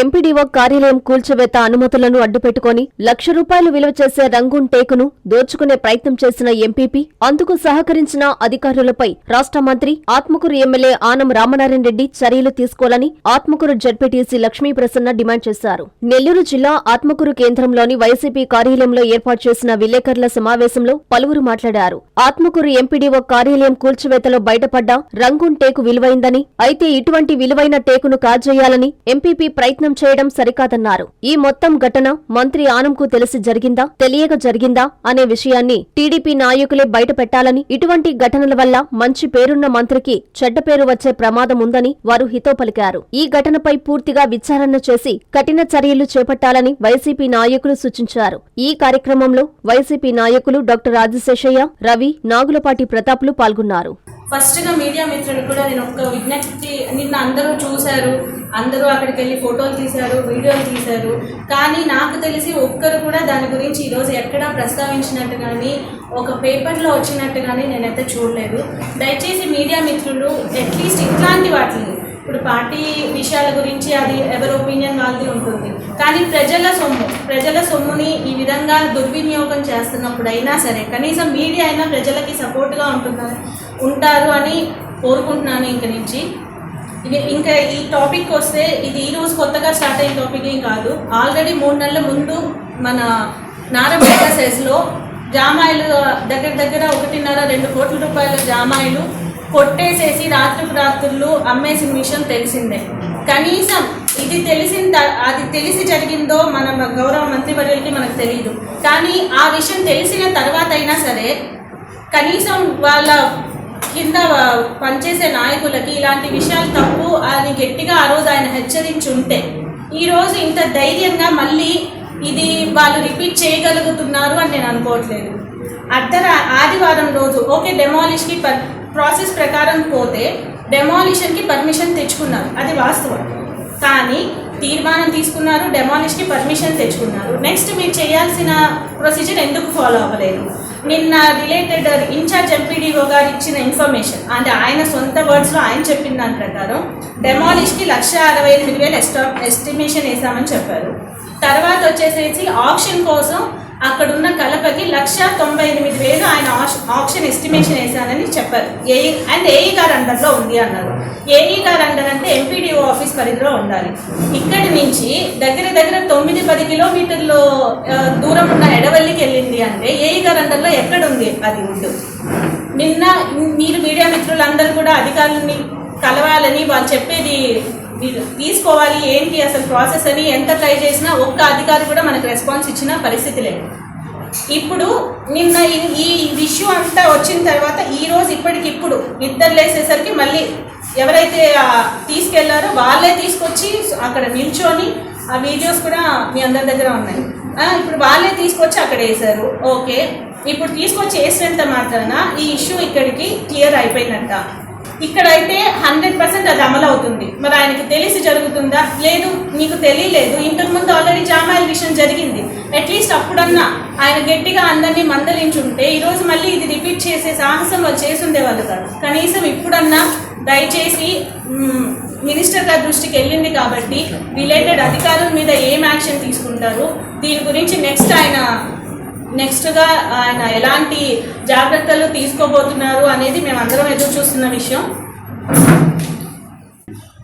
MPDO కార్యాలయం కూల్చివేత అనుమతులను అడ్డుపెట్టుకుని లక్ష రూపాయలు విలువ చేసే రంగున్ టేకును దోచుకునే ప్రయత్నం చేసిన ఎంపీపీ అందుకు సహకరించిన అధికారులపై రాష్ట్ర మంత్రి ఆత్మకూరు ఎమ్మెల్యే ఆనం రామనారాయణ రెడ్డి చర్యలు తీసుకోవాలని ఆత్మకూరు జడ్పీటీసీ లక్ష్మీ ప్రసన్న డిమాండ్ చేశారు. నెల్లూరు జిల్లా ఆత్మకూరు కేంద్రంలోని వైసీపీ కార్యాలయంలో ఏర్పాటు చేసిన విలేకరుల సమావేశంలో పలువురు మాట్లాడారు. ఆత్మకూరు ఎంపీడీఓ కార్యాలయం కూల్చివేతలో బయటపడ్డ రంగున్ టేకు విలువైందని అయితే ఇటువంటి విలువైన టేకును కాజేయాలని ఎంపీపీ ప్రయత్నం చేయడం సరికాదన్నారు. ఈ మొత్తం ఘటన మంత్రి ఆనంకు తెలిసి జరిగిందా? తెలియక జరిగిందా? అనే విషయాన్ని టీడీపీ నాయకులే బయటపెట్టాలని ఇటువంటి ఘటనల వల్ల మంచి పేరున్న మంత్రికి చెడ్డ పేరు వచ్చే ప్రమాదం ఉందని వారు హితో పలికారు. ఈ ఘటనపై పూర్తిగా విచారణ చేసి కఠిన చర్యలు చేపట్టాలని వైసీపీ నాయకులు సూచించారు. ఈ కార్యక్రమంలో వైసీపీ నాయకులు డాక్టర్ రాజశేషయ్య రవి నాగులపాటి ప్రతాప్లు పాల్గొన్నారు. ఫస్ట్గా మీడియా మిత్రులు కూడా నేను ఒక విజ్ఞప్తి నిన్న అందరూ చూశారు అందరూ అక్కడికి వెళ్ళి ఫోటోలు తీశారు వీడియోలు తీశారు. కానీ నాకు తెలిసి ఒక్కరు కూడా దాని గురించి ఈరోజు ఎక్కడా ప్రస్తావించినట్టు కానీ ఒక పేపర్లో వచ్చినట్టు కానీ నేనైతే చూడలేదు. దయచేసి మీడియా మిత్రులు అట్లీస్ట్ ఇట్లాంటి వాటిని ఇప్పుడు పార్టీ విషయాల గురించి అది ఎవరి ఒపీనియన్ వాళ్ళది ఉంటుంది. కానీ ప్రజల సొమ్ము ప్రజల సొమ్ముని ఈ విధంగా దుర్వినియోగం చేస్తున్నప్పుడు అయినా సరే కనీసం మీడియా అయినా ప్రజలకి సపోర్ట్గా ఉంటుందని ఉంటారు అని కోరుకుంటున్నాను ఇంక నుంచి. ఇది ఇంకా ఈ టాపిక్ వస్తే ఇది ఈ రోజు కొత్తగా స్టార్ట్ అయిన టాపిక్ ఏం కాదు. ఆల్రెడీ మూడు నెలల ముందు మన నారపేట సెస్లో జామాయిలు దగ్గర దగ్గర ఒకటిన్నర రెండు కోట్ల రూపాయల జామాయిలు కొట్టేసేసి రాత్రికి రాత్రులు అమ్మేసిన విషయం తెలిసిందే. కనీసం ఇది తెలిసిన అది తెలిసి జరిగిందో మన గౌరవ మంత్రివర్యులకి మనకు తెలియదు కానీ ఆ విషయం తెలిసిన తర్వాత అయినా సరే కనీసం వాళ్ళ కింద పనిచేసే నాయకులకి ఇలాంటి విషయాలు తప్పు అని గట్టిగా ఆ రోజు ఆయన హెచ్చరించి ఉంటే ఈరోజు ఇంత ధైర్యంగా మళ్ళీ ఇది వాళ్ళు రిపీట్ చేయగలుగుతున్నారు అని నేను అనుకోవట్లేదు. అర్ధర ఆదివారం రోజు ఓకే డెమాలిష్కి పర్ ప్రాసెస్ ప్రకారం పోతే డెమాలిషన్కి పర్మిషన్ తెచ్చుకున్నారు. అది వాస్తవం. కానీ తీర్మానం తీసుకున్నారు డెమాలిష్కి పర్మిషన్ తెచ్చుకున్నారు. నెక్స్ట్ మీరు చేయాల్సిన ప్రొసీజర్ ఎందుకు ఫాలో అవ్వలేదు? నిన్న రిలేటెడ్ ఇన్ఛార్జ్ ఎంపీడీఓ గారు ఇచ్చిన ఇన్ఫర్మేషన్. అంటే ఆయన సొంత వర్డ్స్లో ఆయన చెప్పిన దాని ప్రకారం డెమాలిష్కి లక్ష అరవై ఎనిమిది వేలు ఎస్టా ఎస్టిమేషన్ వేసామని చెప్పారు. తర్వాత వచ్చేసేసి ఆప్షన్ కోసం అక్కడున్న కలపకి లక్ష తొంభై ఎనిమిది వేలు ఆయన ఆప్షన్ ఎస్టిమేషన్ వేశానని చెప్పారు. ఏఈ అండ్ ఏఈ గారు అండర్లో ఉంది అన్నారు. ఏఈ గారు అండర్ అంటే ఎంపీడీఓ ఆఫీస్ పరిధిలో ఉండాలి. ఇక్కడి నుంచి దగ్గర దగ్గర తొమ్మిది పది కిలోమీటర్లు దూరం ఉన్న ఎడవల్లికి వెళ్ళింది అంటే ఏఈ గారు అండర్లో ఎక్కడ ఉంది అది ఉండు. నిన్న మీరు మీడియా మిత్రులందరూ కూడా అధికారులని కలవాలని వాళ్ళు చెప్పేది మీరు తీసుకోవాలి ఏంటి అసలు ప్రాసెస్ అని ఎంత ట్రై చేసినా ఒక్క అధికారి కూడా మనకు రెస్పాన్స్ ఇచ్చిన పరిస్థితి లేదు. ఇప్పుడు నిన్న ఈ- ఈ ఇష్యూ అంతా వచ్చిన తర్వాత ఈరోజు ఇప్పటికిప్పుడు నిద్ర లేసేసరికి మళ్ళీ ఎవరైతే తీసుకెళ్ళారో వాళ్ళే తీసుకొచ్చి అక్కడ నిల్చొని ఆ వీడియోస్ కూడా మీ అందరి దగ్గర ఉన్నాయి. ఇప్పుడు వాళ్ళే తీసుకొచ్చి అక్కడ వేశారు. ఓకే. ఇప్పుడు తీసుకొచ్చి వేసినంత మాత్రాన ఈ ఇష్యూ ఇక్కడికి క్లియర్ అయిపోయినట్ట ఇక్కడైతే హండ్రెడ్ పర్సెంట్ అది అమలు అవుతుంది మరి ఆయనకి తెలిసి జరుగుతుందా? లేదు నీకు తెలియలేదు. ఇంతకుముందు ఆల్రెడీ జామాయిల్ విషయం జరిగింది. అట్లీస్ట్ అప్పుడన్నా ఆయన గట్టిగా అందరినీ మందలించుంటే ఈరోజు మళ్ళీ ఇది రిపీట్ చేసే సాహసం వాళ్ళు చేసుండే వాళ్ళు కాదు. కనీసం ఇప్పుడన్నా దయచేసి మినిస్టర్ గారి దృష్టికి వెళ్ళింది కాబట్టి రిలేటెడ్ అధికారుల మీద ఏం యాక్షన్ తీసుకుంటారు? దీని గురించి నెక్స్ట్ ఆయన నెక్స్ట్గా ఆయన ఎలాంటి జాగ్రత్తలు తీసుకోబోతున్నారు అనేది మేము అందరం ఎదురు చూస్తున్న విషయం.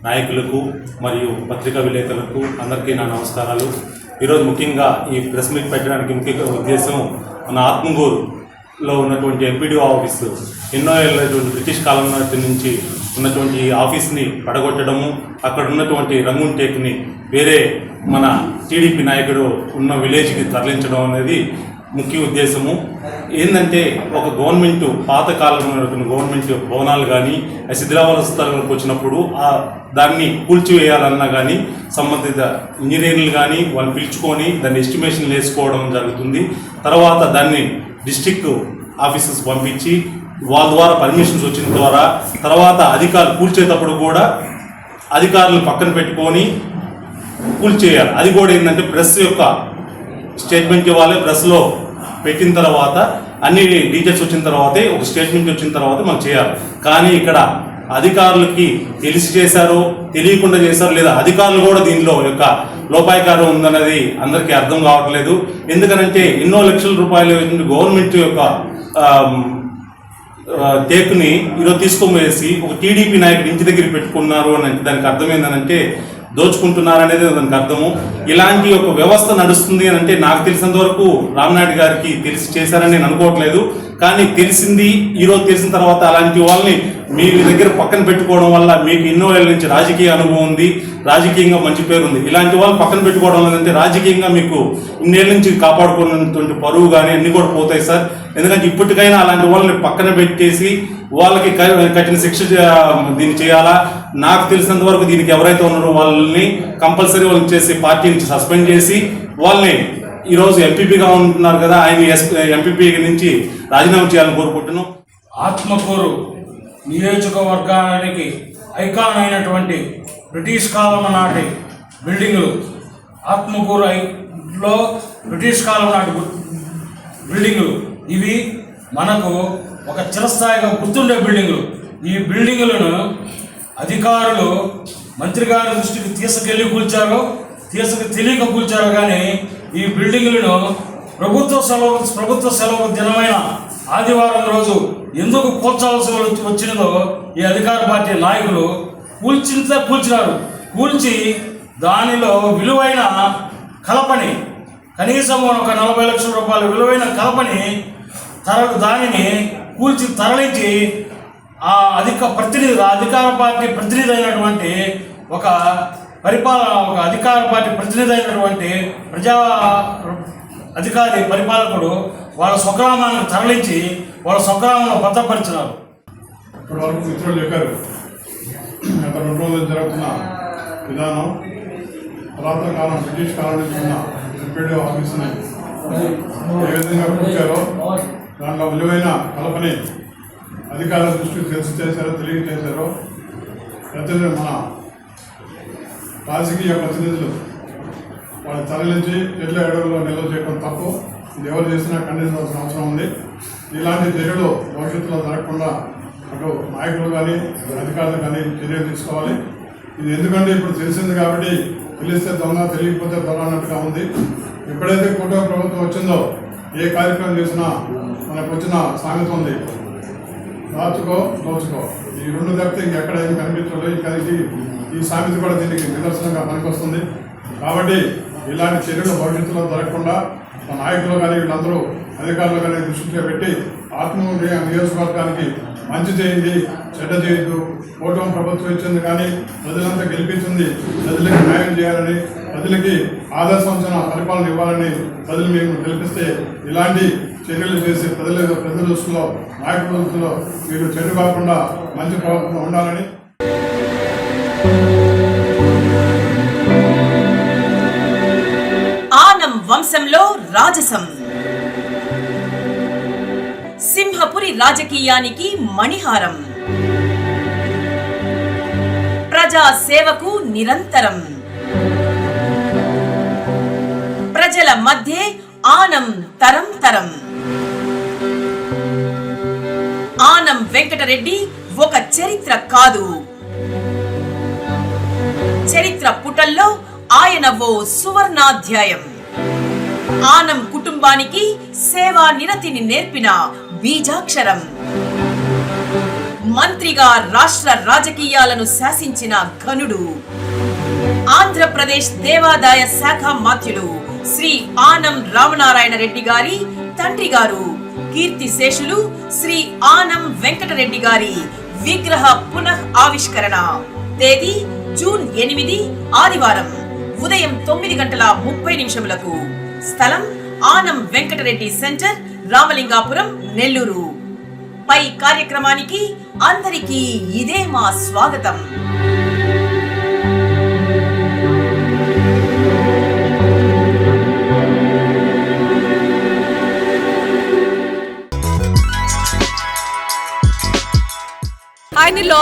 నాయకులకు మరియు పత్రికా విలేకరులకు అందరికీ నా నమస్కారాలు. ఈరోజు ముఖ్యంగా ఈ ప్రెస్ మీట్ పెట్టడానికి ముఖ్య ఉద్దేశం మన ఆత్మగూరులో ఉన్నటువంటి ఎంపీడీ ఆఫీసు. ఎన్నో ఏళ్ళటువంటి బ్రిటిష్ కాలం నుంచి ఉన్నటువంటి ఈ ఆఫీస్ని పడగొట్టడము అక్కడ ఉన్నటువంటి రంగున్ టేక్ని వేరే మన టీడీపీ నాయకుడు ఉన్న విలేజ్కి తరలించడం అనేది ముఖ్య ఉద్దేశము ఏంటంటే ఒక గవర్నమెంట్ పాతకాలంలో గవర్నమెంట్ భవనాలు కానీ శిథిలావస్థలకు వచ్చినప్పుడు ఆ దాన్ని కూల్చివేయాలన్నా కానీ సంబంధిత ఇంజనీర్లు కానీ వాళ్ళు పిలుచుకొని దాన్ని ఎస్టిమేషన్ వేసుకోవడం జరుగుతుంది. తర్వాత దాన్ని డిస్టిక్ ఆఫీసర్స్ పంపించి వాళ్ళ ద్వారా పర్మిషన్స్ వచ్చిన ద్వారా తర్వాత అధికారులు కూల్చేటప్పుడు కూడా అధికారులు పక్కన పెట్టుకొని కూల్చేయాలి. అది కూడా ఏంటంటే ప్రెస్ యొక్క స్టేట్మెంట్ ఇవ్వాలి. ప్రెస్లో పెట్టిన తర్వాత అన్ని డీటెయిల్స్ వచ్చిన తర్వాతే ఒక స్టేట్మెంట్ వచ్చిన తర్వాత మనం చేయాలి. కానీ ఇక్కడ అధికారులకి తెలిసి చేశారో తెలియకుండా చేశారో లేదా అధికారులు కూడా దీనిలో యొక్క లోపాయకారం ఉందన్నది అందరికీ అర్థం కావట్లేదు. ఎందుకనంటే ఎన్నో లక్షల రూపాయలు గవర్నమెంట్ యొక్క టేక్ని ఈరోజు తీసుకొని వేసి ఒక టీడీపీ నాయకుడు ఇంటి దగ్గర పెట్టుకున్నారు అని దానికి అర్థం ఏంటంటే దోచుకుంటున్నారనేది దానికి అర్థము. ఇలాంటి ఒక వ్యవస్థ నడుస్తుంది అని అంటే నాకు తెలిసినంత వరకు రామనాయుడు గారికి తెలిసి చేశారని నేను అనుకోవట్లేదు. కానీ తెలిసింది ఈరోజు తెలిసిన తర్వాత అలాంటి వాళ్ళని మీ దగ్గర పక్కన పెట్టుకోవడం వల్ల మీకు ఎన్నో ఏళ్ళ నుంచి రాజకీయ అనుభవం ఉంది రాజకీయంగా మంచి పేరు ఉంది. ఇలాంటి వాళ్ళు పక్కన పెట్టుకోవడం లేదంటే రాజకీయంగా మీకు ఇన్నేళ్ళ నుంచి కాపాడుకున్నటువంటి పరువు కానీ అన్నీ కూడా పోతాయి సార్. ఎందుకంటే ఇప్పటికైనా అలాంటి వాళ్ళని పక్కన పెట్టేసి వాళ్ళకి కఠిన శిక్ష దీన్ని చేయాలా? నాకు తెలిసినంత వరకు దీనికి ఎవరైతే ఉన్నారో వాళ్ళని కంపల్సరీ వాళ్ళని చేసి పార్టీ నుంచి సస్పెండ్ చేసి వాళ్ళని ఈరోజు ఎంపీపీగా ఉంటున్నారు కదా ఆయన ఎస్ ఎంపీపీ నుంచి రాజీనామా చేయాలని కోరుకుంటున్నాం. ఆత్మకూరు నియోజకవర్గానికి ఐకాన్ అయినటువంటి బ్రిటిష్ కాలం నాటి బిల్డింగులు. ఆత్మకూరు ఐలో లో బ్రిటిష్ కాలం నాటి బిల్డింగులు. ఇవి మనకు ఒక చిరస్థాయిగా గుర్తుండే బిల్డింగులు. ఈ బిల్డింగులను అధికారులు మంత్రి గారి దృష్టికి తీసుకెళ్ళి కూల్చారో తీసుకు తెలియక కూల్చారో కానీ ఈ బిల్డింగులను ప్రభుత్వ సెలవు ప్రభుత్వ సెలవు దినమైన ఆదివారం రోజు ఎందుకు కూల్చాల్సి వచ్చినదో ఈ అధికార పార్టీ నాయకులు కూల్చింతే కూల్చినారు. కూల్చి దానిలో విలువైన కలపని కనీసం ఒక నలభై లక్షల రూపాయల విలువైన కలపని తర దానిని కూల్చి తరలించి ఆ అధిక ప్రతినిధి అధికార పార్టీ ప్రతినిధి అయినటువంటి ఒక పరిపాలన ఒక అధికార పార్టీ ప్రతినిధి అయినటువంటి ప్రజా అధికారి పరిపాలకుడు వాళ్ళ స్వగ్రామాన్ని తరలించి వాళ్ళ స్వగ్రామంలో భద్రపరిచినారు. ఇప్పటివరకు మిత్రులు చెప్పారు గత రెండు రోజులు జరుగుతున్న విధానం పురాతన కాలం బ్రిటిష్ కాలం నుంచి ఉన్న ఎంపీడీ ఏ విధంగా కూర్చారో దాంట్లో విలువైన కలపని అధికారుల దృష్టికి తెలిసి చేశారో తెలియజేశారో ప్రతినిధి మన రాజకీయ ప్రతినిధులు వాళ్ళు తరలించి ఎడ్ల అడవుల్లో నిల్వ చేయడం తప్పు. ఇది ఎవరు చేసినా ఖండించాల్సిన అవసరం ఉంది. ఇలాంటి చర్యలు భవిష్యత్తులో జరగకుండా అటు నాయకులు కానీ అధికారులు కానీ చర్యలు తీసుకోవాలి. ఇది ఎందుకంటే ఇప్పుడు తెలిసింది కాబట్టి తెలిస్తే దొంగ తెలియకపోతే దొంగ అన్నట్టుగా ఉంది. ఎప్పుడైతే కూటమి ప్రభుత్వం వచ్చిందో ఏ కార్యక్రమం చేసినా మనకు వచ్చిన సామెత ఉంది. దాచుకో దోచుకో. ఈ రెండు తప్పితే ఇంకెక్కడ ఏం కనిపించదు. కలిసి ఈ సామెత కూడా దీనికి నిదర్శనంగా పనికొస్తుంది. కాబట్టి ఇలాంటి చర్యలు భవిష్యత్తులో జరగకుండా మా నాయకులు కానీ వీళ్ళందరూ అధికారులు కానీ దృష్టిలో పెట్టి ఆత్మ నియోజకవర్గానికి మంచి చేయండి చెడ్డ చేయొద్దు. ఓటమి ప్రభుత్వం ఇచ్చింది కానీ ప్రజలంతా గెలిపించింది ప్రజలకి న్యాయం చేయాలని ప్రజలకి ఆదర్శవంచన పరిపాలన ఇవ్వాలని ప్రజలు మేము గెలిపిస్తే ఇలాంటి చర్యలు చేసి ప్రజల ప్రజల దృష్టిలో నాయకుల దృష్టిలో మీరు చెడు కాకుండా మంచి ప్రభుత్వం ఉండాలని ఆనం వంశంలో రాజసం. సింహపురి రాజకీయానికి మణిహారం. ప్రజా సేవకు నిరంతరం. ప్రజల మధ్య ఆనం తరం తరం ఆనం వెంకటరెడ్డి ఒక చరిత్ర కాదు. చరిత్ర పుటల్లో ఆయన ఓ సువర్ణాధ్యాయం. ఆనం కుటుంబానికి సేవా నిరతిని నేర్పిన బీజాక్షరం. మంత్రిగా రాష్ట్ర రాజకీయాలను శాసించిన ఘనుడు. ఆంధ్రప్రదేశ్ దేవాదాయ శాఖ మాత్యులు శ్రీ ఆనం రామనారాయణ రెడ్డి గారి తండ్రి గారు. కీర్తి శేషులు శ్రీ ఆనం వెంకటరెడ్డి గారి విగ్రహ పునః ఆవిష్కరణ. తేదీ జూన్ ఎనిమిది ఆదివారం ఉదయం తొమ్మిది గంటల ముప్పై నిమిషములకు. స్థలం ఆనం వెంకటరెడ్డి సెంటర్ రామలింగాపురం నెల్లూరు. పై కార్యక్రమానికి అందరికీ ఇదే మా స్వాగతం.